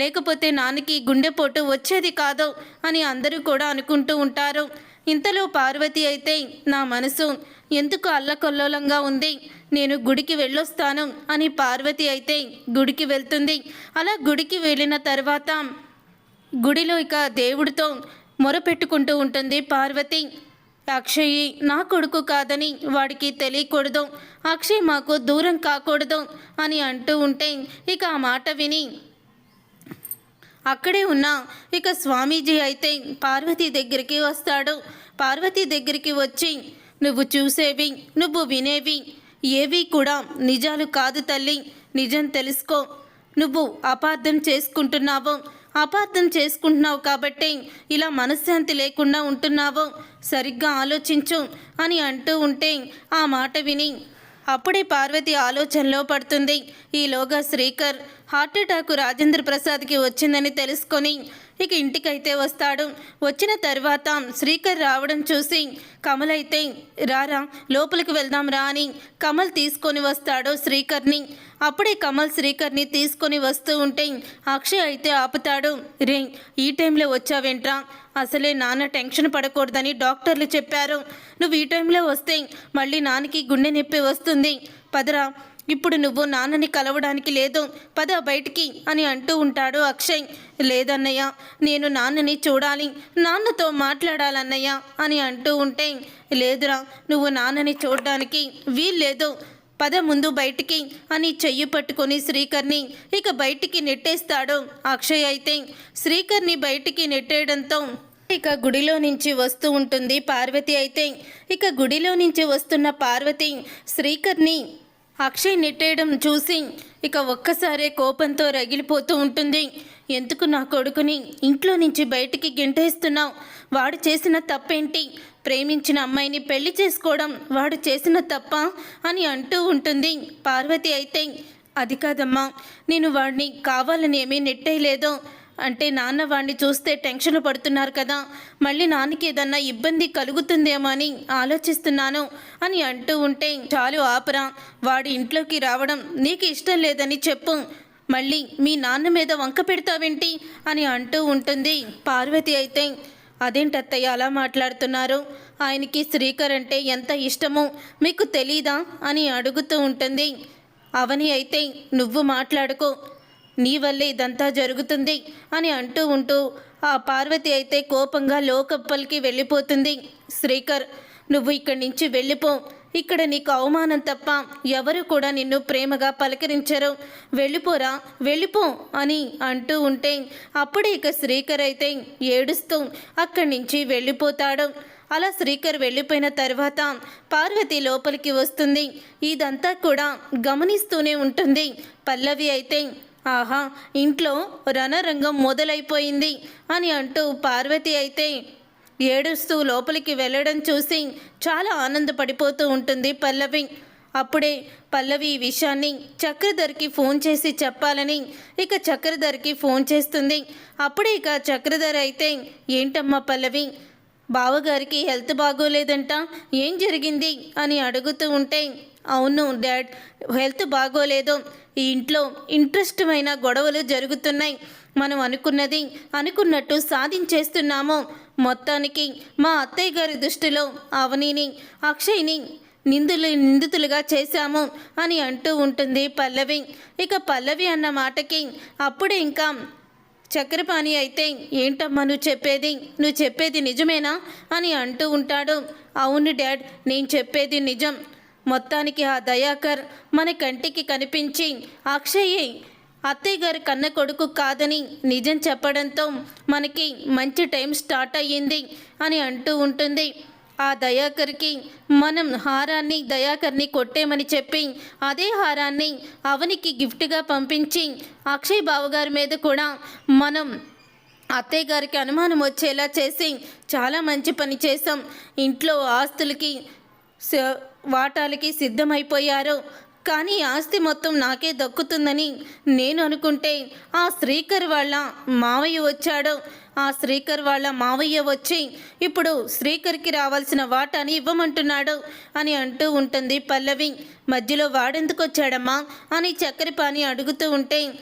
లేకపోతే నాన్నకి గుండెపోటు వచ్చేది కాదు అని అందరూ కూడా అనుకుంటూ ఉంటారు. ఇంతలో పార్వతి అయితే నా మనసు ఎందుకు అల్లకొల్లోలంగా ఉంది? నేను గుడికి వెళ్ళొస్తాను అని పార్వతి అయితే గుడికి వెళ్తుంది. అలా గుడికి వెళ్ళిన తర్వాత గుడిలో ఇక దేవుడితో మొరపెట్టుకుంటూ ఉంటుంది పార్వతి. అక్షయ్ నా కొడుకు కాదని వాడికి తెలియకూడదు. అక్షయ్ మాకు దూరం కాకూడదు అని అంటూ ఉంటే ఇక ఆ మాట విని అక్కడే ఉన్న. ఇక స్వామీజీ అయితే పార్వతి దగ్గరికి వస్తాడు. పార్వతి దగ్గరికి వచ్చి నువ్వు చూసేవి నువ్వు వినేవి ఏవి కూడా నిజాలు కాదు తల్లి. నిజం తెలుసుకో. నువ్వు అపార్థం చేసుకుంటున్నావు. అపార్థం చేసుకుంటున్నావు కాబట్టి ఇలా మనశ్శాంతి లేకుండా ఉంటున్నావు. సరిగ్గా ఆలోచించు అని అంటూ ఉంటే ఆ మాట విని అప్పుడే పార్వతి ఆలోచనలో పడుతుంది. ఈలోగా శ్రీకర్ హార్ట్ అటాక్ రాజేంద్ర ప్రసాద్కి వచ్చిందని తెలుసుకొని ఇక ఇంటికైతే వస్తాడు. వచ్చిన తర్వాత శ్రీకర్ రావడం చూసి కమల్ అయితే రారా లోపలికి వెళ్దాం రా అని కమల్ తీసుకొని వస్తాడు శ్రీకర్ని. అప్పుడే కమల్ శ్రీకర్ని తీసుకొని వస్తూ ఉంటే అక్షయ్ అయితే ఆపుతాడు. రే ఈ టైంలో వచ్చావేంట్రా? అసలే నాన్న టెన్షన్ పడకూడదని డాక్టర్లు చెప్పారు. నువ్వు ఈ టైంలో వస్తే మళ్ళీ నాన్నకి గుండె నొప్పి వస్తుంది. పదరా ఇప్పుడు నువ్వు నాన్నని కలవడానికి లేదు పద బయటికి అని అంటూ ఉంటాడు అక్షయ్. లేదన్నయ్య నేను నాన్నని చూడాలి నాన్నతో మాట్లాడాలన్నయ్య అని అంటూ ఉంటే లేదురా నువ్వు నాన్నని చూడడానికి వీల్లేదు పద ముందు బయటికి అని చెయ్యి పట్టుకొని శ్రీకర్ని ఇక బయటికి నెట్టేస్తాడు అక్షయ్ అయితే. శ్రీకర్ని బయటికి నెట్టేయడంతో ఇక గుడిలో నుంచి వస్తూ ఉంటుంది పార్వతి అయితే. ఇక గుడిలో నుంచి వస్తున్న పార్వతి శ్రీకర్ని అక్షయ్ నెట్టేయడం చూసి ఇక ఒక్కసారే కోపంతో రగిలిపోతూ ఉంటుంది. ఎందుకు నా కొడుకుని ఇంట్లో నుంచి బయటికి గెంటేస్తున్నావు? వాడు చేసిన తప్పేంటి? ప్రేమించిన అమ్మాయిని పెళ్ళి చేసుకోవడం వాడు చేసిన తప్ప? అని అంటూ ఉంటుంది. పార్వతి అయితే అది కాదమ్మా నేను వాడిని కావాలని ఏమీ నెట్టేయలేదో. అంటే నాన్న వాణ్ణి చూస్తే టెన్షన్ పడుతున్నారు కదా మళ్ళీ నాన్నకి ఏదన్నా ఇబ్బంది కలుగుతుందేమో అని ఆలోచిస్తున్నాను అని అంటూ ఉంటే చాలు ఆపరా వాడి ఇంట్లోకి రావడం నీకు ఇష్టం లేదని చెప్పు మళ్ళీ మీ నాన్న మీద వంక పెడతావేంటి అని అంటూ ఉంటుంది. పార్వతి అయితే అదేంటత్తయ్య అలా మాట్లాడుతున్నారు? ఆయనకి శ్రీకర్ అంటే ఎంత ఇష్టమో మీకు తెలీదా? అని అడుగుతూ ఉంటుంది. అవని అయితే నువ్వు మాట్లాడుకో నీ వల్లే ఇదంతా జరుగుతుంది అని అంటూ ఉంటూ ఆ పార్వతి అయితే కోపంగా లోకప్పలికి వెళ్ళిపోతుంది. శ్రీకర్ నువ్వు ఇక్కడి నుంచి వెళ్ళిపో. ఇక్కడ నీకు అవమానం తప్ప ఎవరు కూడా నిన్ను ప్రేమగా పలకరించరు. వెళ్ళిపోరా వెళ్ళిపో అని అంటూ ఉంటే అప్పుడే ఇక శ్రీకర్ అయితే ఏడుస్తూ అక్కడి నుంచి వెళ్ళిపోతాడు. అలా శ్రీకర్ వెళ్ళిపోయిన తర్వాత పార్వతి లోపలికి వస్తుంది. ఇదంతా కూడా గమనిస్తూనే ఉంటుంది. పల్లవి అయితే ఆహా ఇంట్లో రణరంగం మొదలైపోయింది అని అంటూ పార్వతి అయితే ఏడుస్తూ లోపలికి వెళ్ళడం చూసి చాలా ఆనందపడిపోతూ ఉంటుంది పల్లవి. అప్పుడే పల్లవి ఈ విషయాన్ని చక్రధర్కి ఫోన్ చేసి చెప్పాలని ఇక చక్రధర్కి ఫోన్ చేస్తుంది. అప్పుడే ఇక చక్రధర్ అయితే ఏంటమ్మా పల్లవి బావగారికి హెల్త్ బాగోలేదంట ఏం జరిగింది? అని అడుగుతూ ఉంటే అవును డాడ్. హెల్త్ బాగోలేదు ఈ ఇంట్లో ఇంట్రెస్టమైన గొడవలు జరుగుతున్నాయి. మనం అనుకున్నది అనుకున్నట్టు సాధించేస్తున్నాము. మొత్తానికి మా అత్తయ్య గారి దృష్టిలో అవనిని అక్షయ్ని నిందులు నిందితులుగా చేశాము అని అంటూ ఉంటుంది పల్లవి. ఇక పల్లవి అన్న మాటకి అప్పుడే ఇంకా చక్రపాణి అయితే ఏంటమ్మా నువ్వు చెప్పేది? నువ్వు చెప్పేది నిజమేనా? అని అంటూ ఉంటాడు. అవును డాడ్. నేను చెప్పేది నిజం. మొత్తానికి ఆ దయాకర్ మన కంటికి కనిపించి అక్షయ్ అత్తయ్య గారి కన్న కొడుకు కాదని నిజం చెప్పడంతో మనకి మంచి టైం స్టార్ట్ అయ్యింది అని అంటూ ఉంటుంది. ఆ దయాకర్కి మనం హారాన్ని దయాకర్ని కొట్టేమని చెప్పి అదే హారాన్ని అవనికి గిఫ్ట్గా పంపించి అక్షయ్ బావగారి మీద కూడా మనం అత్తయ్య గారికి అనుమానం వచ్చేలా చేసి చాలా మంచి పని చేసాం ఇంట్లో ఆస్తులకి స- వాటాలకి సిద్ధమైపోయారు కానీ ఆస్తి మొత్తం నాకే దక్కుతుందని నేను అనుకుంటే ఆ శ్రీకర్ వాళ్ళ మావయ్య వచ్చాడు ఆ శ్రీకర్ వాళ్ళ మావయ్య వచ్చి ఇప్పుడు శ్రీకర్కి రావాల్సిన వాటాని ఇవ్వమంటున్నాడు అని అంటూ ఉంటుంది పల్లవి. మధ్యలో వాడెందుకు వచ్చాడమ్మా అని చక్కెరపాని అడుగుతూ ఉంటే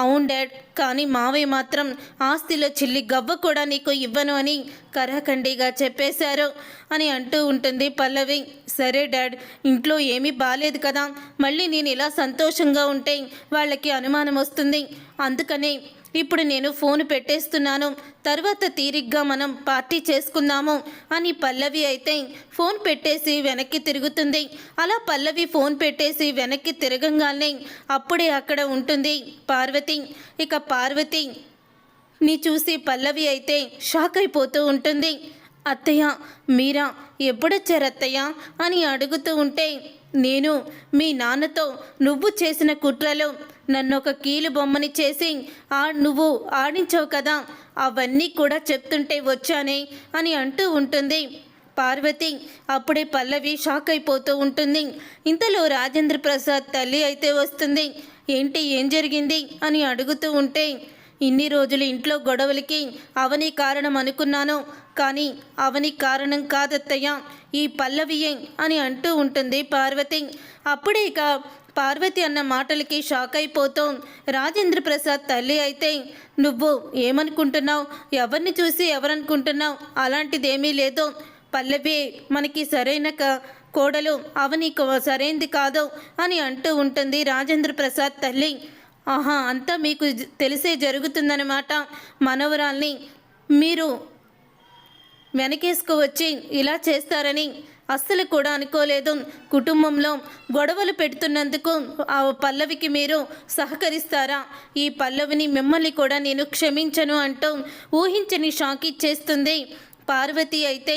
అవును డాడ్ కానీ మావయ్య మాత్రం ఆస్తిలో చిల్లి గవ్వ కూడా నీకు ఇవ్వను అని కరాఖండిగా చెప్పేశారు అని అంటూ ఉంటుంది పల్లవి. సరే డాడ్ ఇంట్లో ఏమీ బాలేదు కదా మళ్ళీ నేను ఇలా సంతోషంగా ఉంటే వాళ్ళకి అనుమానం వస్తుంది. అందుకనే ఇప్పుడు నేను ఫోన్ పెట్టేస్తున్నాను. తర్వాత తీరిగ్గా మనం పార్టీ చేసుకుందాము అని పల్లవి అయితే ఫోన్ పెట్టేసి వెనక్కి తిరుగుతుంది. అలా పల్లవి ఫోన్ పెట్టేసి వెనక్కి తిరగంగానే అప్పుడే అక్కడ ఉంటుంది పార్వతి. ఇక పార్వతి నీ చూసి పల్లవి అయితే షాక్ అయిపోతూ ఉంటుంది. అత్తయ్య మీరా ఎప్పుడొచ్చారు అత్తయ్య? అని అడుగుతూ ఉంటే నేను మీ నాన్నతో నువ్వు చేసిన కుట్రలో నన్ను ఒక కీలు బొమ్మని చేసి ఆ నువ్వు ఆడించావు కదా అవన్నీ కూడా చెప్తుంటే వచ్చానే అని అంటూ ఉంటుంది. పార్వతి అప్పుడే పల్లవి షాక్ అయిపోతూ ఉంటుంది. ఇంతలో రాజేంద్ర ప్రసాద్ తల్లి అయితే వస్తుంది. ఏంటి ఏం జరిగింది? అని అడుగుతూ ఉంటే ఇన్ని రోజులు ఇంట్లో గొడవలకి అవని కారణం అనుకున్నాను కానీ అవని కారణం కాదత్తయ్య ఈ పల్లవియే అని అంటూ ఉంటుంది పార్వతి. అప్పుడే ఇక పార్వతి అన్న మాటలకి షాక్ అయిపోతూ. రాజేంద్ర ప్రసాద్ తల్లి అయితే నువ్వు ఏమనుకుంటున్నావు? ఎవరిని చూసి ఎవరనుకుంటున్నావు? అలాంటిదేమీ లేదు. పల్లవి మనకి సరైన కోడలు అవని సరైంది కాదు అని అంటూ ఉంటుంది రాజేంద్ర ప్రసాద్ తల్లి. ఆహా అంతా మీకు తెలిసే జరుగుతుందన్నమాట. మనవరాల్ని మీరు వెనకేసుకువచ్చి ఇలా చేస్తారని అస్సలు కూడా అనుకోలేదు. కుటుంబంలో గొడవలు పెడుతున్నందుకు ఆ పల్లవికి మీరు సహకరిస్తారా? ఈ పల్లవిని మిమ్మల్ని కూడా నేను క్షమించను అంటూ ఊహించని షాక్ ఇచ్చేస్తుంది పార్వతి అయితే